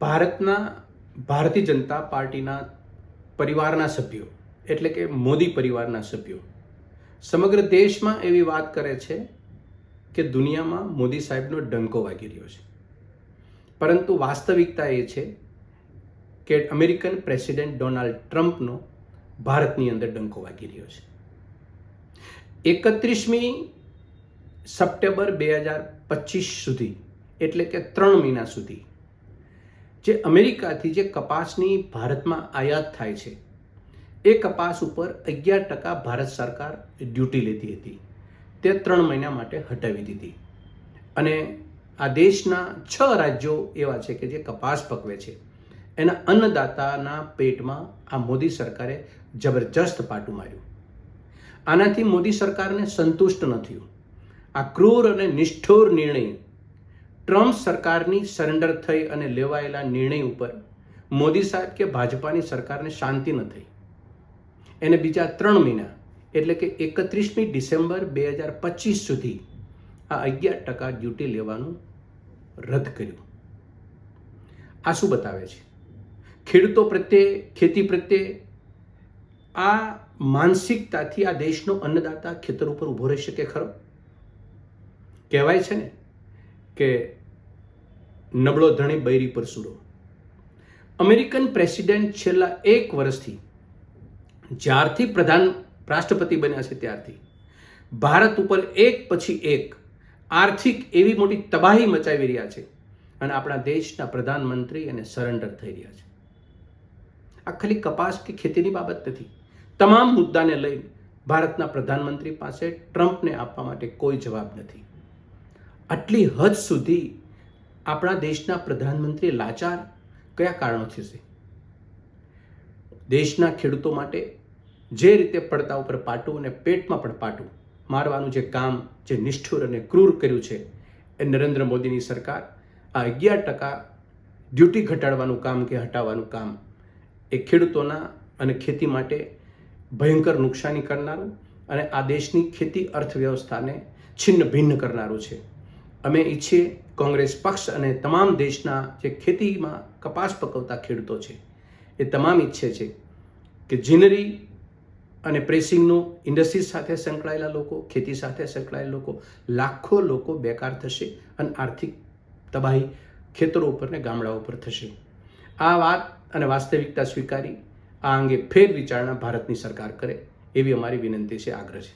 ભારતના, ભારતીય જનતા પાર્ટીના પરિવારના સભ્યો, એટલે કે મોદી પરિવારના સભ્યો, સમગ્ર દેશમાં એવી વાત કરે છે કે દુનિયામાં મોદી સાહેબનો ડંકો વાગી રહ્યો છે. પરંતુ વાસ્તવિકતા એ છે કે અમેરિકન પ્રેસિડેન્ટ ડોનાલ્ડ ટ્રમ્પનો ભારતની અંદર ડંકો વાગી રહ્યો છે. એકત્રીસમી સપ્ટેમ્બર બે હજાર પચીસ સુધી, એટલે કે ત્રણ મહિના સુધી જે અમેરિકાથી જે કપાસની ભારતમાં આયાત થાય છે, એ કપાસ ઉપર અગિયાર ટકા ભારત સરકાર ડ્યુટી લેતી હતી. તે ત્રણ મહિના માટે હટાવી દીધી. અને આ દેશના છ રાજ્યો એવા છે કે જે કપાસ પકવે છે. એના અન્નદાતાના પેટમાં આ મોદી સરકારે જબરજસ્ત પાટું માર્યું. આનાથી મોદી સરકારને સંતુષ્ટ ન થયું. આ ક્રૂર અને નિષ્ઠુર નિર્ણય ટ્રમ્પ સરકારની સરેન્ડર થઈ અને લેવાયેલા નિર્ણય ઉપર મોદી સાહેબ કે ભાજપાની સરકારને શાંતિ ન થઈ. એને બીજા ત્રણ મહિના, એટલે કે એકત્રીસમી ડિસેમ્બર બે હજાર પચીસ સુધી આ અગિયાર ટકા ડ્યુટી લેવાનું રદ કર્યું. આ શું બતાવે છે? ખેડૂતો પ્રત્યે, ખેતી પ્રત્યે આ માનસિકતાથી આ દેશનો અન્નદાતા ખેતર ઉપર ઊભો રહી શકે ખરો? કહેવાય છે ને કે નબળો ધણી બૈરી પર સુરો. અમેરિકન પ્રેસિડેન્ટ છેલ્લા એક વર્ષથી જ્યારથી પ્રધાન રાષ્ટ્રપતિ બન્યા છે ત્યારથી. ભારત ઉપર એક પછી એક આર્થિક એવી મોટી તબાહી મચાવી રહ્યા છે અને આપણા દેશના પ્રધાનમંત્રી એને સરેન્ડર થઈ રહ્યા છે. આ ખાલી કપાસ કે ખેતીની બાબત નથી. તમામ મુદ્દાને લઈને ભારતના પ્રધાનમંત્રી પાસે ટ્રમ્પને આપવા માટે કોઈ જવાબ નથી. આટલી હદ સુધી આપણા દેશના પ્રધાનમંત્રી લાચાર કયા કારણોથી છે દેશના ખેડૂતો માટે જે રીતે પડતા ઉપર પાટું અને પેટમાં પણ પાટું મારવાનું જે કામ જે નિષ્ઠુર અને ક્રૂર કર્યું છે, એ નરેન્દ્ર મોદીની સરકાર આ અગિયાર ટકા ડ્યુટી ઘટાડવાનું કામ કે હટાવવાનું કામ એ ખેડૂતોના અને ખેતી માટે ભયંકર નુકસાની કરનારું અને આ દેશની ખેતી અર્થવ્યવસ્થાને છિન્ન ભિન્ન કરનારું છે. અમે ઈચ્છીએ કોંગ્રેસ પક્ષ અને તમામ દેશના જે ખેતીમાં કપાસ પકવતા ખેડૂતો છે, એ તમામ ઈચ્છે છે કે જીનરી અને પ્રેસિંગનું ઇન્ડસ્ટ્રીઝ સાથે સંકળાયેલા લોકો, ખેતી સાથે સંકળાયેલા લોકો, લાખો લોકો બેકાર થશે અને આર્થિક તબાહી ખેતરો ઉપર ને ગામડાઓ ઉપર થશે. આ વાત અને વાસ્તવિકતા સ્વીકારી, આ અંગે ફેર વિચારણા ભારતની સરકાર કરે, એવી અમારી વિનંતી છે, આગ્રહ છે.